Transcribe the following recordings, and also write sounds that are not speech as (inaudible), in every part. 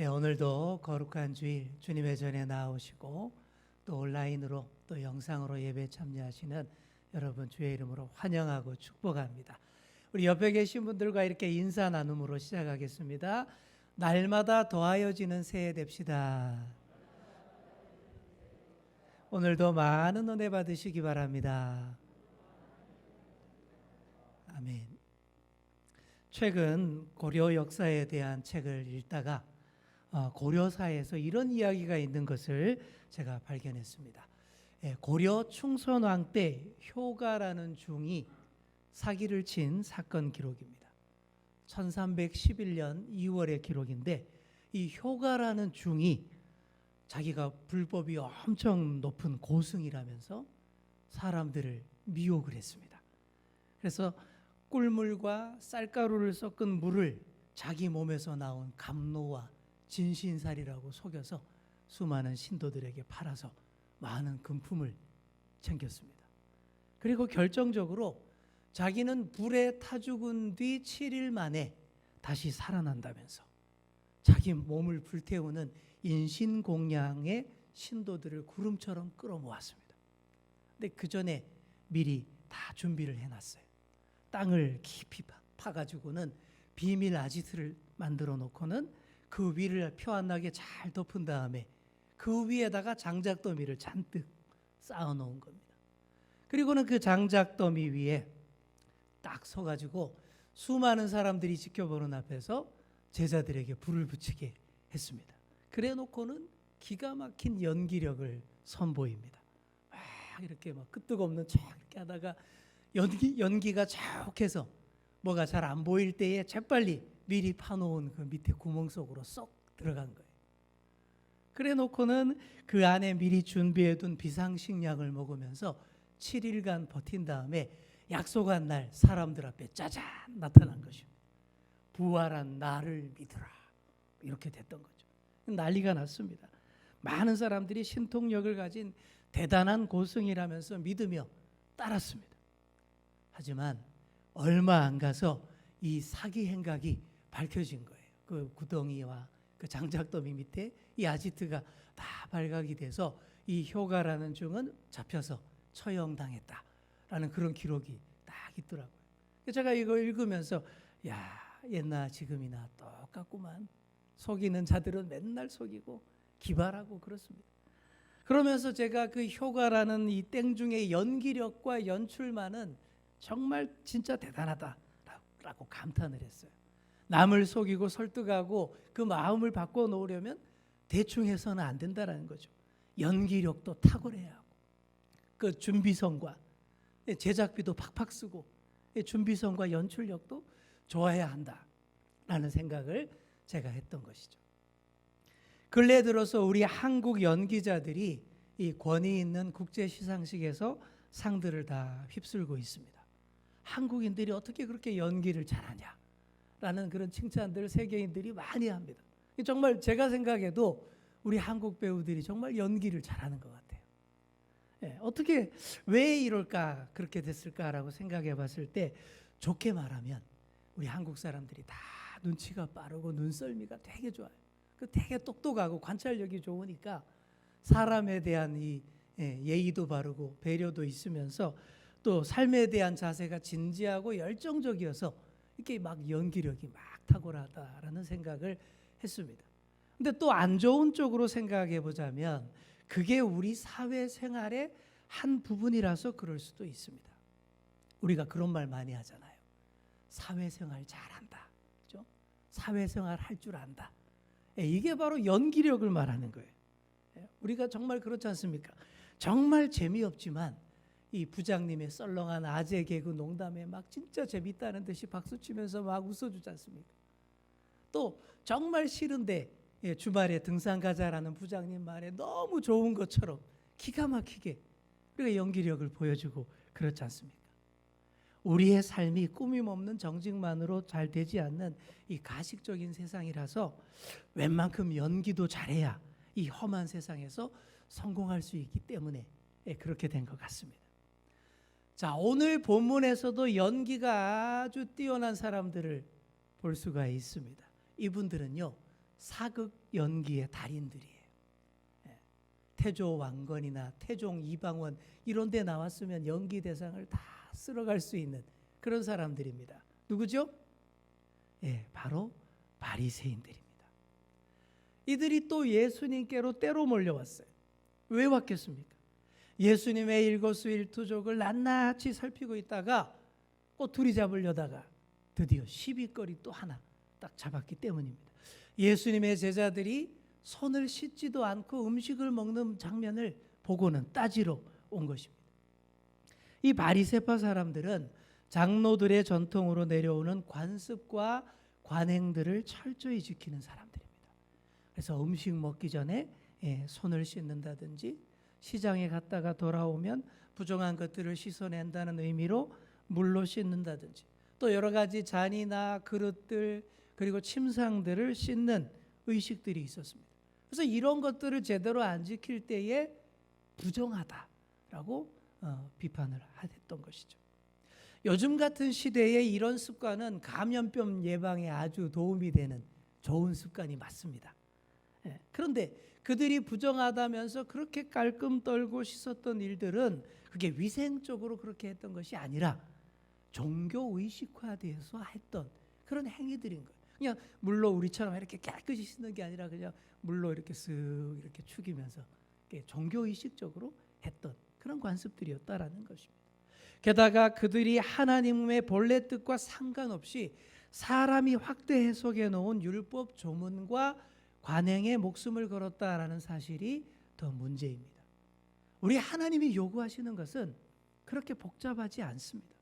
네, 오늘도 거룩한 주일 주님의 전에 나오시고 또 온라인으로 또 영상으로 예배 참여하시는 여러분 주의 이름으로 환영하고 축복합니다. 우리 옆에 계신 분들과 이렇게 인사 나눔으로 시작하겠습니다. 날마다 더하여지는 새해 됩시다. 오늘도 많은 은혜 받으시기 바랍니다. 아멘. 최근 고려 역사에 대한 책을 읽다가 어, 고려사에서 이런 이야기가 있는 것을 제가 발견했습니다. 예, 고려 충선왕 때 효가라는 중이 사기를 친 사건 기록입니다. 1311년 2월의 기록인데 이 효가라는 중이 자기가 불법이 엄청 높은 고승이라면서 사람들을 미혹을 했습니다. 그래서 꿀물과 쌀가루를 섞은 물을 자기 몸에서 나온 감로와 진신살이라고 속여서 수많은 신도들에게 팔아서 많은 금품을 챙겼습니다. 그리고 결정적으로 자기는 불에 타 죽은 뒤 7일 만에 다시 살아난다면서 자기 몸을 불태우는 인신공양의 신도들을 구름처럼 끌어모았습니다. 근데 그 전에 미리 다 준비를 해놨어요. 땅을 깊이 파 가지고는 비밀 아지트를 만들어 놓고는 그 위를 표안 나게 잘 덮은 다음에 그 위에다가 장작 더미를 잔뜩 쌓아 놓은 겁니다. 그리고는 그 장작 더미 위에 딱 서 가지고 수많은 사람들이 지켜보는 앞에서 제자들에게 불을 붙이게 했습니다. 그래 놓고는 기가 막힌 연기력을 선보입니다. 막 이렇게 막 끄떡없는 척 하다가 연기 연기가 자욱해서 뭐가 잘 안 보일 때에 재빨리 미리 파놓은 그 밑에 구멍 속으로 쏙 들어간 거예요. 그래 놓고는 그 안에 미리 준비해 둔 비상식약을 먹으면서 7일간 버틴 다음에 약속한 날 사람들 앞에 짜잔 나타난 것입니다. 부활한 나를 믿으라 이렇게 됐던 거죠. 난리가 났습니다. 많은 사람들이 신통력을 가진 대단한 고승이라면서 믿으며 따랐습니다. 하지만 얼마 안 가서 이 사기 행각이 밝혀진 거예요. 그 구덩이와 그 장작더미 밑에 이 아지트가 다 발각이 돼서 이 효가라는 중은 잡혀서 처형당했다라는 그런 기록이 딱 있더라고요. 제가 이거 읽으면서 야 옛날 지금이나 똑같구만 속이는 자들은 맨날 속이고 기발하고 그렇습니다. 그러면서 제가 그 효가라는 이 땡중의 연기력과 연출만은 정말 진짜 대단하다라고 감탄을 했어요. 남을 속이고 설득하고 그 마음을 바꿔 놓으려면 대충 해서는 안 된다라는 거죠. 연기력도 탁월해야 하고 그 준비성과 제작비도 팍팍 쓰고 준비성과 연출력도 좋아야 한다라는 생각을 제가 했던 것이죠. 근래 들어서 우리 한국 연기자들이 이 권위 있는 국제 시상식에서 상들을 다 휩쓸고 있습니다. 한국인들이 어떻게 그렇게 연기를 잘하냐? 라는 그런 칭찬들을 세계인들이 많이 합니다. 정말 제가 생각해도 우리 한국 배우들이 정말 연기를 잘하는 것 같아요. 예, 어떻게 왜 이럴까 그렇게 됐을까라고 생각해 봤을 때 좋게 말하면 우리 한국 사람들이 다 눈치가 빠르고 눈썰미가 되게 좋아요. 그 되게 똑똑하고 관찰력이 좋으니까 사람에 대한 이 예, 예의도 바르고 배려도 있으면서 또 삶에 대한 자세가 진지하고 열정적이어서 이렇게 막 연기력이 막 탁월하다라는 생각을 했습니다. 근데 또 안 좋은 쪽으로 생각해 보자면 그게 우리 사회 생활의 한 부분이라서 그럴 수도 있습니다. 우리가 그런 말 많이 하잖아요. 사회생활 잘한다. 그죠? 사회생활 할 줄 안다. 예, 이게 바로 연기력을 말하는 거예요. 예, 우리가 정말 그렇지 않습니까? 정말 재미없지만 이 부장님의 썰렁한 아재 개그 농담에 막 진짜 재밌다는 듯이 박수 치면서 막 웃어주지 않습니까? 또 정말 싫은데 예, 주말에 등산 가자라는 부장님 말에 너무 좋은 것처럼 기가 막히게 우리가 연기력을 보여주고 그렇지 않습니까? 우리의 삶이 꾸밈 없는 정직만으로 잘 되지 않는 이 가식적인 세상이라서 웬만큼 연기도 잘해야 이 험한 세상에서 성공할 수 있기 때문에 예, 그렇게 된 것 같습니다. 자, 오늘 본문에서도 연기가 아주 뛰어난 사람들을 볼 수가 있습니다. 이분들은요, 사극 연기의 달인들이에요. 예. 태조 왕건이나 태종 이방원 이런 데 나왔으면 연기 대상을 다 쓸어갈 수 있는 그런 사람들입니다. 누구죠? 예, 바로 바리새인들입니다. 이들이 또 예수님께로 때로 몰려왔어요. 왜 왔겠습니까? 예수님의 일거수일투족을 낱낱이 살피고 있다가 꼬투리 잡으려다가 드디어 시비거리 또 하나 딱 잡았기 때문입니다. 예수님의 제자들이 손을 씻지도 않고 음식을 먹는 장면을 보고는 따지러 온 것입니다. 이 바리새파 사람들은 장로들의 전통으로 내려오는 관습과 관행들을 철저히 지키는 사람들입니다. 그래서 음식 먹기 전에 예, 손을 씻는다든지 시장에 갔다가 돌아오면 부정한 것들을 씻어낸다는 의미로 물로 씻는다든지 또 여러 가지 잔이나 그릇들 그리고 침상들을 씻는 의식들이 있었습니다. 그래서 이런 것들을 제대로 안 지킬 때에 부정하다라고 어, 비판을 했던 것이죠. 요즘 같은 시대에 이런 습관은 감염병 예방에 아주 도움이 되는 좋은 습관이 맞습니다. 예, 그런데 그들이 부정하다면서 그렇게 깔끔 떨고 씻었던 일들은 그게 위생적으로 그렇게 했던 것이 아니라 종교 의식화돼서 했던 그런 행위들인 거예요. 그냥 물로 우리처럼 이렇게 깨끗이 씻는 게 아니라 그냥 물로 이렇게 쓱 이렇게 축이면서 종교 의식적으로 했던 그런 관습들이었다라는 것입니다. 게다가 그들이 하나님의 본래 뜻과 상관없이 사람이 확대 해석해 놓은 율법 조문과 관행에 목숨을 걸었다라는 사실이 더 문제입니다. 우리 하나님이 요구하시는 것은 그렇게 복잡하지 않습니다.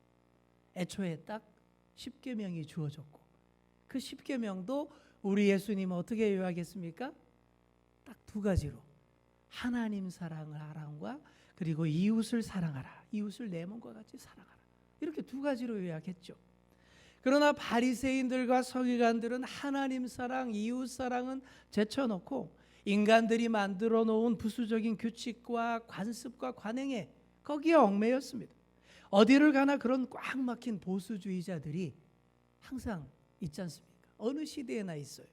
애초에 딱 10계명이 주어졌고 그 10계명도 우리 예수님 어떻게 요약했습니까? 딱 두 가지로 하나님 사랑을 하라과 그리고 이웃을 사랑하라. 이웃을 내 몸과 같이 사랑하라. 이렇게 두 가지로 요약했죠. 그러나 바리새인들과 서기관들은 하나님 사랑, 이웃 사랑은 제쳐놓고 인간들이 만들어 놓은 부수적인 규칙과 관습과 관행에 거기에 얽매였습니다. 어디를 가나 그런 꽉 막힌 보수주의자들이 항상 있지 않습니까? 어느 시대에나 있어요.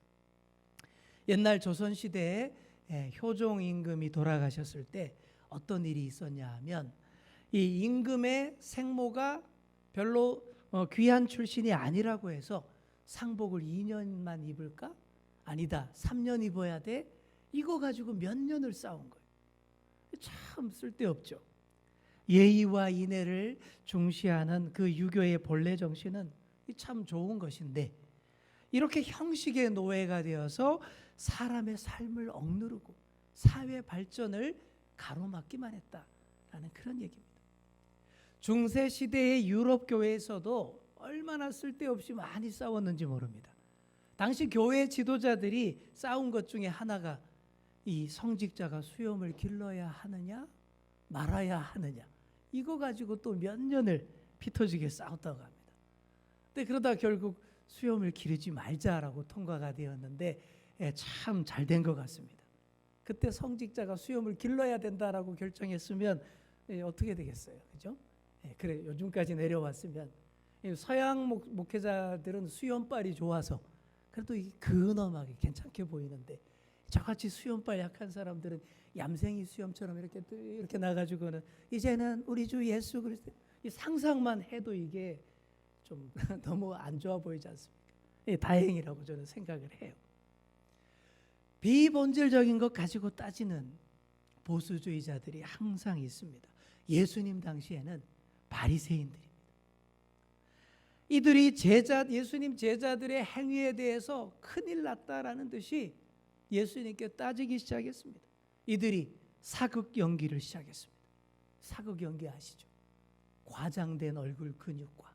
옛날 조선 시대에 예, 효종 임금이 돌아가셨을 때 어떤 일이 있었냐 하면 이 임금의 생모가 별로 어, 귀한 출신이 아니라고 해서 상복을 2년만 입을까? 아니다. 3년 입어야 돼. 이거 가지고 몇 년을 싸운 거예요. 참 쓸데없죠. 예의와 인애를 중시하는 그 유교의 본래 정신은 참 좋은 것인데 이렇게 형식의 노예가 되어서 사람의 삶을 억누르고 사회 발전을 가로막기만 했다라는 그런 얘기입니다. 중세 시대의 유럽 교회에서도 얼마나 쓸데없이 많이 싸웠는지 모릅니다. 당시 교회 지도자들이 싸운 것 중에 하나가 이 성직자가 수염을 길러야 하느냐 말아야 하느냐 이거 가지고 또 몇 년을 피터지게 싸웠다고 합니다. 근데 그러다 결국 수염을 기르지 말자라고 통과가 되었는데 예, 참 잘 된 것 같습니다. 그때 성직자가 수염을 길러야 된다라고 결정했으면 예, 어떻게 되겠어요, 그죠? 예, 그래 요즘까지 내려왔으면 서양 목, 목회자들은 수염빨이 좋아서 그래도 이 근엄하게 괜찮게 보이는데 저같이 수염빨 약한 사람들은 얌생이 수염처럼 이렇게 이렇게 나가지고는 이제는 우리 주 예수 그리스도 이 상상만 해도 이게 좀 (laughs) 너무 안 좋아 보이지 않습니까? 예, 다행이라고 저는 생각을 해요. 비본질적인 것 가지고 따지는 보수주의자들이 항상 있습니다. 예수님 당시에는 바리새인들입니다. 이들이 제자 예수님 제자들의 행위에 대해서 큰일 났다라는 듯이 예수님께 따지기 시작했습니다. 이들이 사극 연기를 시작했습니다. 사극 연기 아시죠? 과장된 얼굴 근육과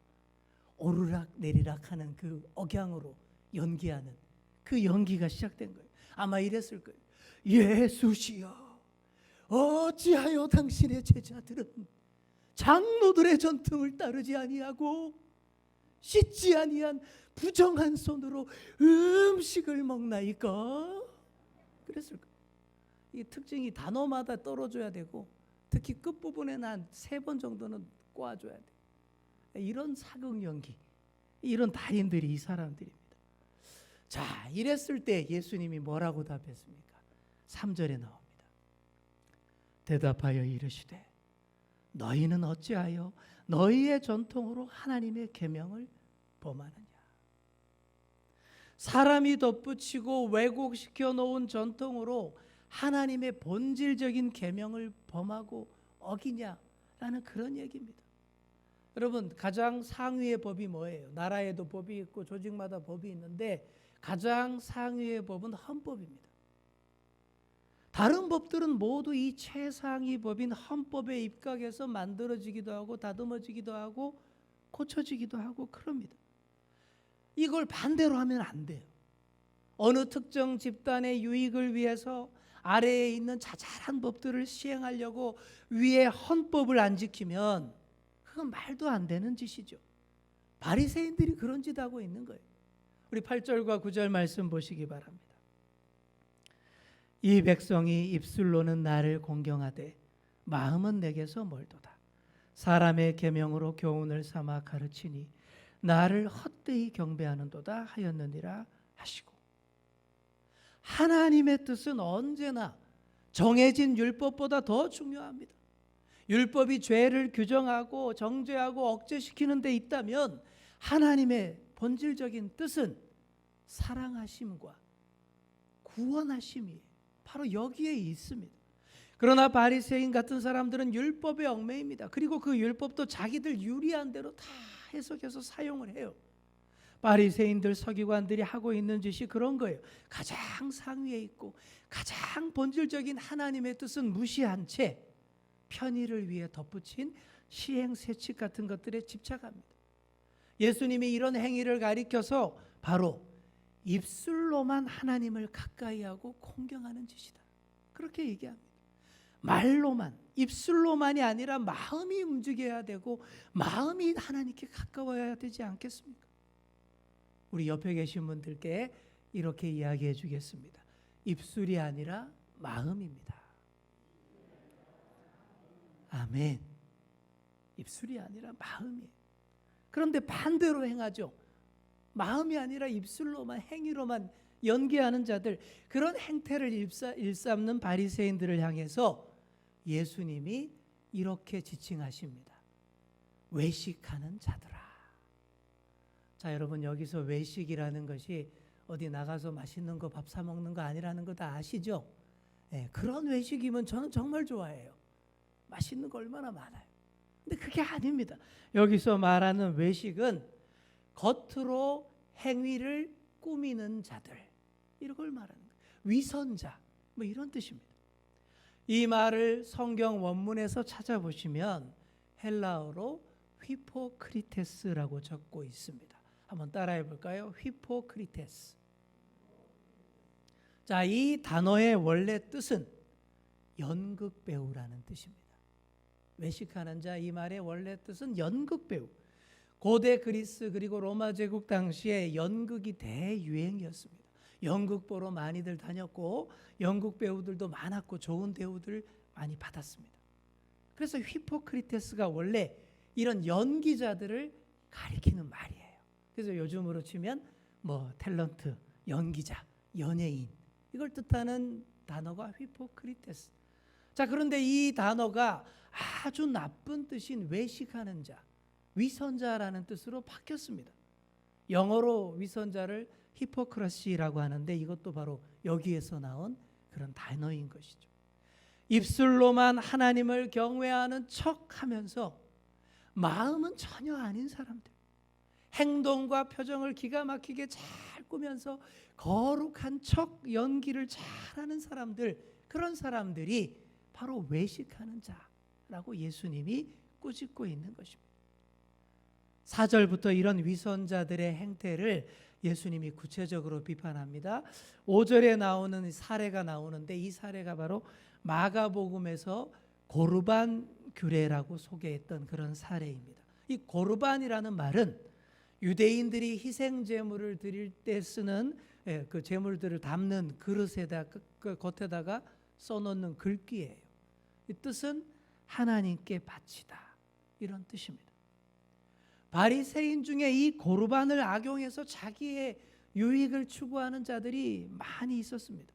오르락 내리락 하는 그 억양으로 연기하는 그 연기가 시작된 거예요. 아마 이랬을 거예요. 예수시여, 어찌하여 당신의 제자들은 장로들의 전통을 따르지 아니하고 씻지 아니한 부정한 손으로 음식을 먹나이까? 그랬을 거예요. 이 특징이 단어마다 떨어져야 되고 특히 끝 부분에는 한세번 정도는 꽈줘야 돼. 이런 사극 연기, 이런 달인들이 이 사람들입니다. 자, 이랬을 때 예수님이 뭐라고 답했습니까? 3절에 나옵니다. 대답하여 이르시되 너희는 어찌하여 너희의 전통으로 하나님의 계명을 범하느냐? 사람이 덧붙이고 왜곡시켜 놓은 전통으로 하나님의 본질적인 계명을 범하고 어기냐라는 그런 얘기입니다. 여러분 가장 상위의 법이 뭐예요? 나라에도 법이 있고 조직마다 법이 있는데 가장 상위의 법은 헌법입니다. 다른 법들은 모두 이 최상위 법인 헌법에 입각해서 만들어지기도 하고 다듬어지기도 하고 고쳐지기도 하고 그럽니다. 이걸 반대로 하면 안 돼요. 어느 특정 집단의 유익을 위해서 아래에 있는 자잘한 법들을 시행하려고 위에 헌법을 안 지키면 그건 말도 안 되는 짓이죠. 바리새인들이 그런 짓 하고 있는 거예요. 우리 8절과 9절 말씀 보시기 바랍니다. 이 백성이 입술로는 나를 공경하되 마음은 내게서 멀도다. 사람의 계명으로 교훈을 삼아 가르치니 나를 헛되이 경배하는도다 하였느니라 하시고 하나님의 뜻은 언제나 정해진 율법보다 더 중요합니다. 율법이 죄를 규정하고 정죄하고 억제시키는 데 있다면 하나님의 본질적인 뜻은 사랑하심과 구원하심이 바로 여기에 있습니다. 그러나 바리새인 같은 사람들은 율법에 얽매입니다. 그리고 그 율법도 자기들 유리한 대로 다 해석해서 사용을 해요. 바리새인들 서기관들이 하고 있는 짓이 그런 거예요. 가장 상위에 있고 가장 본질적인 하나님의 뜻은 무시한 채 편의를 위해 덧붙인 시행 세칙 같은 것들에 집착합니다. 예수님이 이런 행위를 가리켜서 바로 입술로만 하나님을 가까이 하고 공경하는 짓이다. 그렇게 얘기합니다. 말로만 입술로만이 아니라 마음이 움직여야 되고 마음이 하나님께 가까워야 되지 않겠습니까? 우리 옆에 계신 분들께 이렇게 이야기해 주겠습니다. 입술이 아니라 마음입니다. 아멘. 입술이 아니라 마음이에요. 그런데 반대로 행하죠. 마음이 아니라 입술로만 행위로만 연기하는 자들 그런 행태를 일삼, 일삼는 바리새인들을 향해서 예수님이 이렇게 지칭하십니다. 외식하는 자들아. 자, 여러분 여기서 외식이라는 것이 어디 나가서 맛있는 거 밥 사 먹는 거 아니라는 거 다 아시죠? 네, 그런 외식이면 저는 정말 좋아해요. 맛있는 거 얼마나 많아요. 근데 그게 아닙니다. 여기서 말하는 외식은 겉으로 행위를 꾸미는 자들 이걸 말하는 거예요. 위선자 뭐 이런 뜻입니다. 이 말을 성경 원문에서 찾아보시면 헬라어로 휘포크리테스라고 적고 있습니다. 한번 따라해 볼까요? 휘포크리테스. 자, 이 단어의 원래 뜻은 연극 배우라는 뜻입니다. 외식하는 자 이 말의 원래 뜻은 연극 배우. 고대 그리스 그리고 로마 제국 당시에 연극이 대유행이었습니다. 연극 보러 많이들 다녔고 연극 배우들도 많았고 좋은 대우들 많이 받았습니다. 그래서 휘포크리테스가 원래 이런 연기자들을 가리키는 말이에요. 그래서 요즘으로 치면 뭐 탤런트, 연기자, 연예인 이걸 뜻하는 단어가 휘포크리테스. 자, 그런데 이 단어가 아주 나쁜 뜻인 외식하는 자, 위선자라는 뜻으로 바뀌었습니다. 영어로 위선자를 히포크라시라고 하는데 이것도 바로 여기에서 나온 그런 단어인 것이죠. 입술로만 하나님을 경외하는 척 하면서 마음은 전혀 아닌 사람들. 행동과 표정을 기가 막히게 잘 꾸면서 거룩한 척 연기를 잘하는 사람들 그런 사람들이 바로 외식하는 자라고 예수님이 꾸짖고 있는 것입니다. 4절부터 이런 위선자들의 행태를 예수님이 구체적으로 비판합니다. 5절에 나오는 사례가 나오는데 이 사례가 바로 마가복음에서 고르반 규례라고 소개했던 그런 사례입니다. 이 고르반이라는 말은 유대인들이 희생 제물을 드릴 때 쓰는 예, 그 제물들을 담는 그릇에다 그 겉에다가 써놓는 글귀예요. 이 뜻은 하나님께 바치다 이런 뜻입니다. 바리새인 중에 이 고르반을 악용해서 자기의 유익을 추구하는 자들이 많이 있었습니다.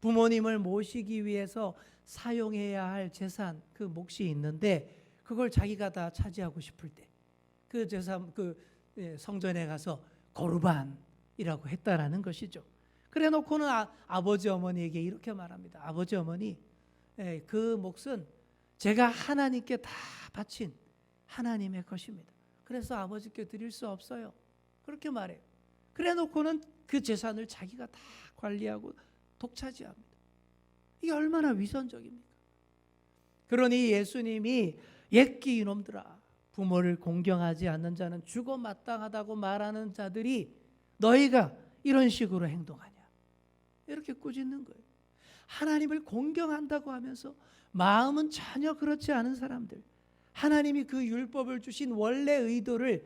부모님을 모시기 위해서 사용해야 할 재산 그 몫이 있는데 그걸 자기가 다 차지하고 싶을 때 그 재산 그 예, 성전에 가서 거르반이라고 했다라는 것이죠. 그래 놓고는 아, 아버지 어머니에게 이렇게 말합니다. 아버지 어머니 예, 그 몫은 제가 하나님께 다 바친 하나님의 것입니다. 그래서 아버지께 드릴 수 없어요. 그렇게 말해요. 그래 놓고는 그 재산을 자기가 다 관리하고 독차지합니다. 이게 얼마나 위선적입니까? 그러니 예수님이 옛기 이놈들아 부모를 공경하지 않는 자는 죽어 마땅하다고 말하는 자들이 너희가 이런 식으로 행동하냐 이렇게 꾸짖는 거예요. 하나님을 공경한다고 하면서 마음은 전혀 그렇지 않은 사람들 하나님이 그 율법을 주신 원래 의도를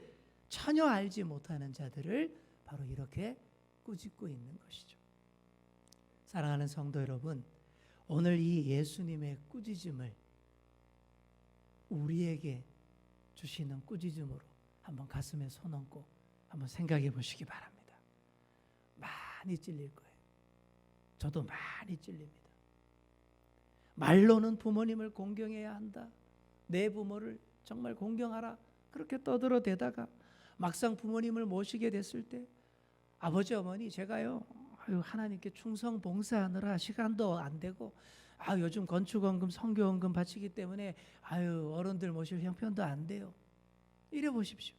전혀 알지 못하는 자들을 바로 이렇게 꾸짖고 있는 것이죠. 사랑하는 성도 여러분, 오늘 이 예수님의 꾸짖음을 우리에게 주시는 꾸짖음으로 한번 가슴에 손 얹고 한번 생각해 보시기 바랍니다. 많이 찔릴 거예요. 저도 많이 찔립니다. 말로는 부모님을 공경해야 한다. 내 부모를 정말 공경하라. 그렇게 떠들어 대다가 막상 부모님을 모시게 됐을 때 아버지 어머니 제가요 아유 하나님께 충성 봉사하느라 시간도 안 되고 아 요즘 건축원금 성교원금 바치기 때문에 아유 어른들 모실 형편도 안 돼요. 이래 보십시오.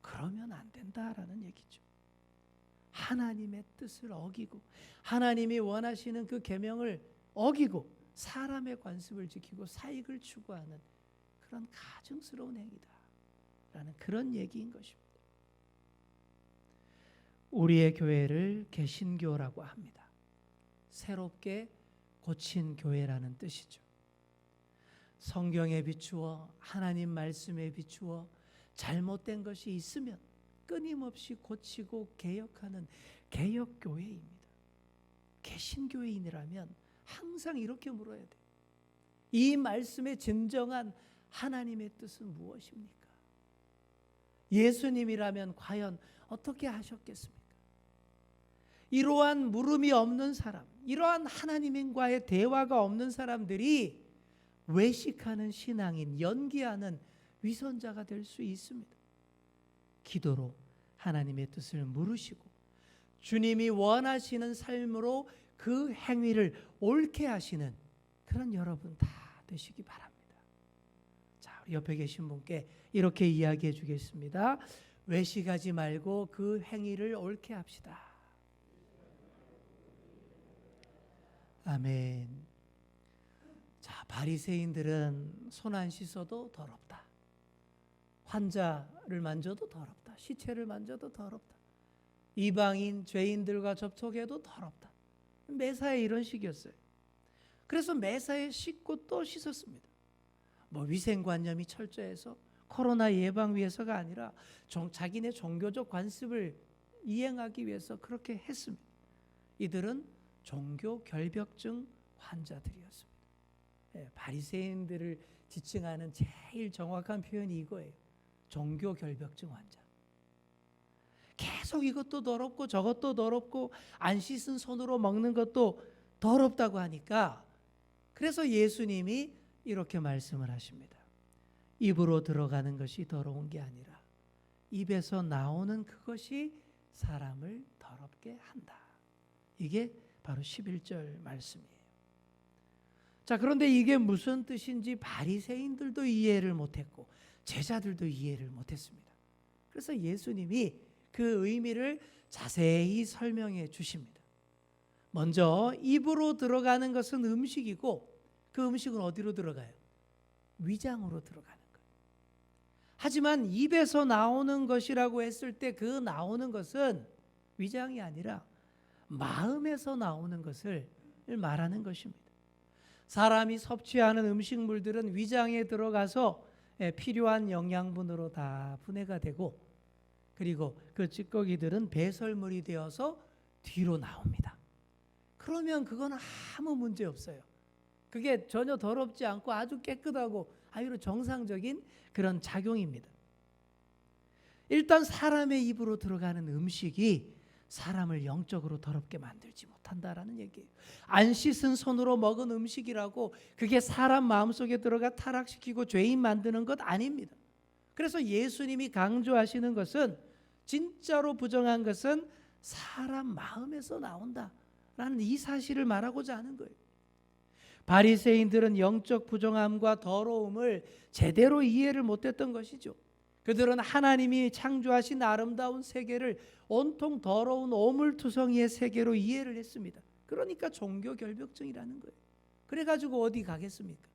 그러면 안 된다라는 얘기죠. 하나님의 뜻을 어기고 하나님이 원하시는 그 계명을 어기고 사람의 관습을 지키고 사익을 추구하는 그런 가증스러운 행위다 라는 그런 얘기인 것입니다. 우리의 교회를 개신교라고 합니다. 새롭게 고친 교회라는 뜻이죠. 성경에 비추어 하나님 말씀에 비추어 잘못된 것이 있으면 끊임없이 고치고 개혁하는 개혁 교회입니다. 개신교회인이라면 항상 이렇게 물어야 돼. 이 말씀의 진정한 하나님의 뜻은 무엇입니까? 예수님이라면 과연 어떻게 하셨겠습니까? 이러한 물음이 없는 사람, 이러한 하나님과의 대화가 없는 사람들이 외식하는 신앙인, 연기하는 위선자가 될 수 있습니다. 기도로 하나님의 뜻을 물으시고 주님이 원하시는 삶으로 그 행위를 옳게 하시는 그런 여러분 다 되시기 바랍니다. 자, 우리 옆에 계신 분께 이렇게 이야기해 주겠습니다. 외식하지 말고 그 행위를 옳게 합시다. 아멘. 자, 바리새인들은 손 안 씻어도 더럽다. 환자를 만져도 더럽다. 시체를 만져도 더럽다. 이방인 죄인들과 접촉해도 더럽다. 매사에 이런 식이었어요. 그래서 매사에 씻고 또 씻었습니다. 뭐 위생관념이 철저해서 코로나 예방 위해서가 아니라 종, 자기네 종교적 관습을 이행하기 위해서 그렇게 했습니다. 이들은 종교 결벽증 환자들이었습니다. 예, 바리새인들을 지칭하는 제일 정확한 표현이 이거예요. 종교 결벽증 환자. 계속 이것도 더럽고 저것도 더럽고 안 씻은 손으로 먹는 것도 더럽다고 하니까 그래서 예수님이 이렇게 말씀을 하십니다. 입으로 들어가는 것이 더러운 게 아니라 입에서 나오는 그것이 사람을 더럽게 한다. 이게 바로 11절 말씀이에요. 자, 그런데 이게 무슨 뜻인지 바리새인들도 이해를 못 했고 제자들도 이해를 못 했습니다. 그래서 예수님이 그 의미를 자세히 설명해 주십니다. 먼저 입으로 들어가는 것은 음식이고 그 음식은 어디로 들어가요? 위장으로 들어가는 거예요. 하지만 입에서 나오는 것이라고 했을 때 그 나오는 것은 위장이 아니라 마음에서 나오는 것을 말하는 것입니다. 사람이 섭취하는 음식물들은 위장에 들어가서 예, 필요한 영양분으로 다 분해가 되고 그리고 그 찌꺼기들은 배설물이 되어서 뒤로 나옵니다. 그러면 그건 아무 문제 없어요. 그게 전혀 더럽지 않고 아주 깨끗하고 아주 정상적인 그런 작용입니다. 일단 사람의 입으로 들어가는 음식이 사람을 영적으로 더럽게 만들지 못한다라는 얘기예요. 안 씻은 손으로 먹은 음식이라고 그게 사람 마음속에 들어가 타락시키고 죄인 만드는 것 아닙니다. 그래서 예수님이 강조하시는 것은 진짜로 부정한 것은 사람 마음에서 나온다라는 이 사실을 말하고자 하는 거예요. 바리새인들은 영적 부정함과 더러움을 제대로 이해를 못했던 것이죠. 그들은 하나님이 창조하신 아름다운 세계를 온통 더러운 오물투성이의 세계로 이해를 했습니다. 그러니까 종교 결벽증이라는 거예요. 그래가지고 어디 가겠습니까?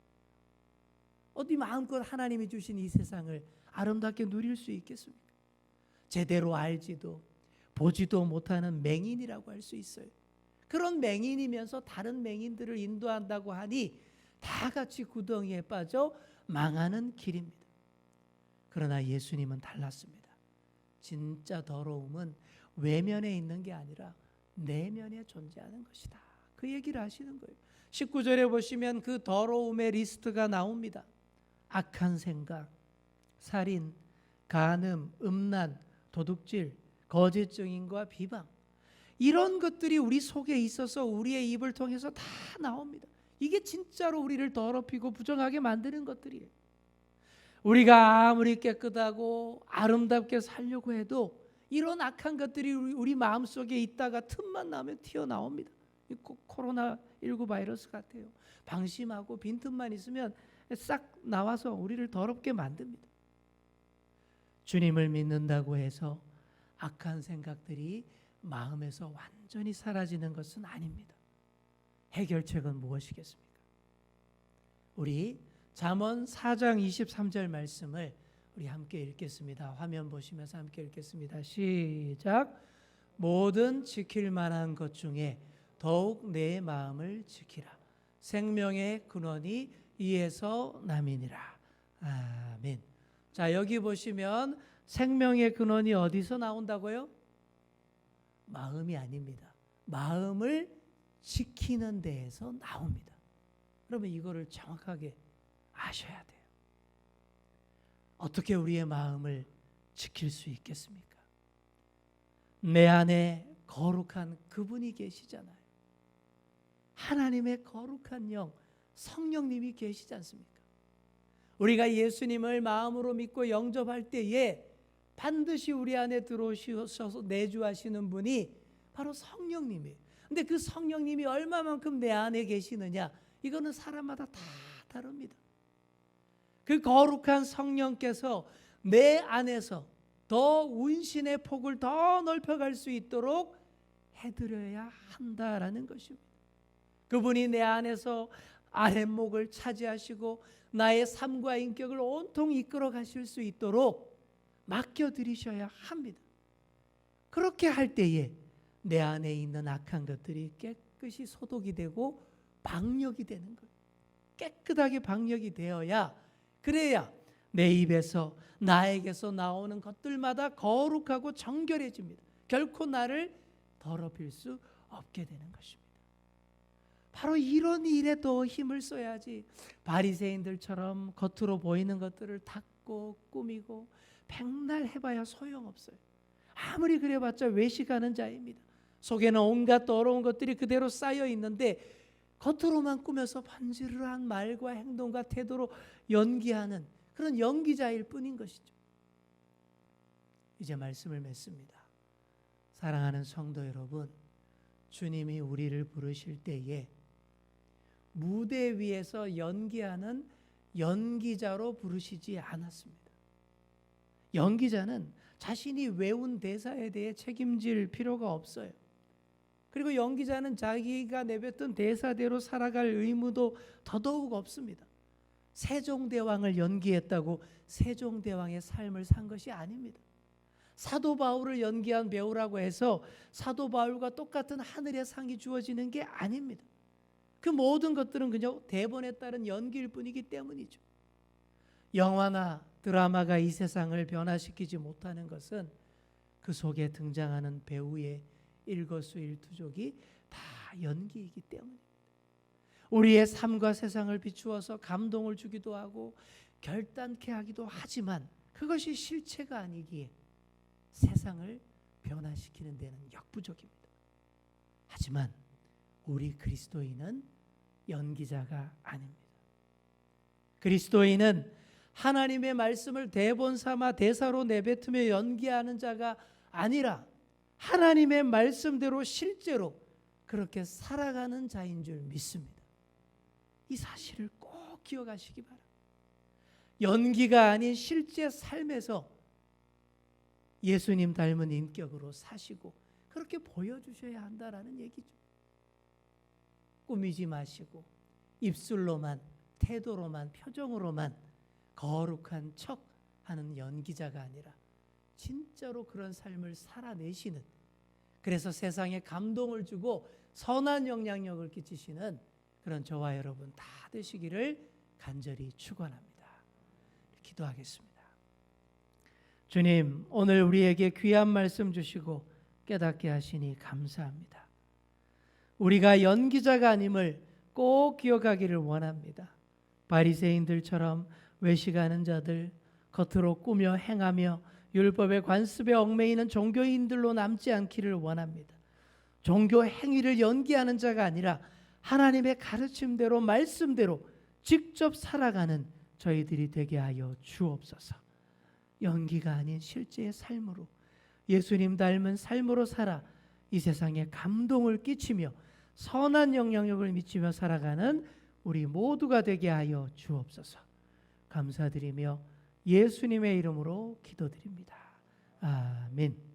어디 마음껏 하나님이 주신 이 세상을 아름답게 누릴 수 있겠습니까? 제대로 알지도 보지도 못하는 맹인이라고 할 수 있어요. 그런 맹인이면서 다른 맹인들을 인도한다고 하니 다 같이 구덩이에 빠져 망하는 길입니다. 그러나 예수님은 달랐습니다. 진짜 더러움은 외면에 있는 게 아니라 내면에 존재하는 것이다. 그 얘기를 하시는 거예요. 19절에 보시면 그 더러움의 리스트가 나옵니다. 악한 생각, 살인, 간음, 음란, 도둑질, 거짓 증인과 비방. 이런 것들이 우리 속에 있어서 우리의 입을 통해서 다 나옵니다. 이게 진짜로 우리를 더럽히고 부정하게 만드는 것들이에요. 우리가 아무리 깨끗하고 아름답게 살려고 해도 이런 악한 것들이 우리, 우리 마음 속에 있다가 틈만 나면 튀어나옵니다. 이 코- 코로나 19 바이러스 같아요. 방심하고 빈틈만 있으면 싹 나와서 우리를 더럽게 만듭니다. 주님을 믿는다고 해서 악한 생각들이 마음에서 완전히 사라지는 것은 아닙니다. 해결책은 무엇이겠습니까? 우리 잠언 4장 23절 말씀을 우리 함께 읽겠습니다. 화면 보시면서 함께 읽겠습니다. 시작. 모든 지킬 만한 것 중에 더욱 내 마음을 지키라. 생명의 근원이 이에서 남이니라. 아멘. 자, 여기 보시면 생명의 근원이 어디서 나온다고요? 마음이 아닙니다. 마음을 지키는 데에서 나옵니다. 그러면 이거를 정확하게 아셔야 돼요. 어떻게 우리의 마음을 지킬 수 있겠습니까? 내 안에 거룩한 그분이 계시잖아요. 하나님의 거룩한 영, 성령님이 계시지 않습니까? 우리가 예수님을 마음으로 믿고 영접할 때에 반드시 우리 안에 들어오셔서 내주하시는 분이 바로 성령님이에요. 근데 그 성령님이 얼마만큼 내 안에 계시느냐? 이거는 사람마다 다 다릅니다. 그 거룩한 성령께서 내 안에서 더 운신의 폭을 더 넓혀갈 수 있도록 해드려야 한다라는 것입니다. 그분이 내 안에서 아랫목을 차지하시고 나의 삶과 인격을 온통 이끌어 가실 수 있도록 맡겨 드리셔야 합니다. 그렇게 할 때에 내 안에 있는 악한 것들이 깨끗이 소독이 되고 방력이 되는 거예요. 깨끗하게 방력이 되어야 그래야 내 입에서 나에게서 나오는 것들마다 거룩하고 정결해집니다. 결코 나를 더럽힐 수 없게 되는 것입니다. 바로 이런 일에 더 힘을 써야지 바리새인들처럼 겉으로 보이는 것들을 닦고 꾸미고 백날 해봐야 소용없어요. 아무리 그래봤자 외식하는 자입니다. 속에는 온갖 더러운 것들이 그대로 쌓여 있는데 겉으로만 꾸며서 반지르한 말과 행동과 태도로 연기하는 그런 연기자일 뿐인 것이죠. 이제 말씀을 맺습니다. 사랑하는 성도 여러분, 주님이 우리를 부르실 때에 무대 위에서 연기하는 연기자로 부르시지 않았습니다. 연기자는 자신이 외운 대사에 대해 책임질 필요가 없어요. 그리고 연기자는 자기가 내뱉은 대사대로 살아갈 의무도 더더욱 없습니다. 세종대왕을 연기했다고 세종대왕의 삶을 산 것이 아닙니다. 사도 바울을 연기한 배우라고 해서 사도 바울과 똑같은 하늘의 상이 주어지는 게 아닙니다. 그 모든 것들은 그냥 대본에 따른 연기일 뿐이기 때문이죠. 영화나 드라마가 이 세상을 변화시키지 못하는 것은 그 속에 등장하는 배우의 일거수일투족이 다 연기이기 때문입니다. 우리의 삶과 세상을 비추어서 감동을 주기도 하고 결단케 하기도 하지만 그것이 실체가 아니기에 세상을 변화시키는 데는 역부족입니다. 하지만 우리 그리스도인은 연기자가 아닙니다. 그리스도인은 하나님의 말씀을 대본 삼아 대사로 내뱉으며 연기하는 자가 아니라 하나님의 말씀대로 실제로 그렇게 살아가는 자인 줄 믿습니다. 이 사실을 꼭 기억하시기 바랍니다. 연기가 아닌 실제 삶에서 예수님 닮은 인격으로 사시고 그렇게 보여주셔야 한다라는 얘기죠. 꾸미지 마시고 입술로만 태도로만 표정으로만 거룩한 척 하는 연기자가 아니라 진짜로 그런 삶을 살아내시는 그래서 세상에 감동을 주고 선한 영향력을 끼치시는 그런 저와 여러분 다 되시기를 간절히 축원합니다. 기도하겠습니다. 주님, 오늘 우리에게 귀한 말씀 주시고 깨닫게 하시니 감사합니다. 우리가 연기자가 아님을 꼭 기억하기를 원합니다. 바리새인들처럼 외식하는 자들, 겉으로 꾸며 행하며 율법의 관습에 얽매이는 종교인들로 남지 않기를 원합니다. 종교 행위를 연기하는 자가 아니라 하나님의 가르침대로 말씀대로 직접 살아가는 저희들이 되게 하여 주옵소서. 연기가 아닌 실제의 삶으로 예수님 닮은 삶으로 살아 이 세상에 감동을 끼치며 선한 영향력을 미치며 살아가는 우리 모두가 되게 하여 주옵소서. 감사드리며 예수님의 이름으로 기도드립니다. 아멘.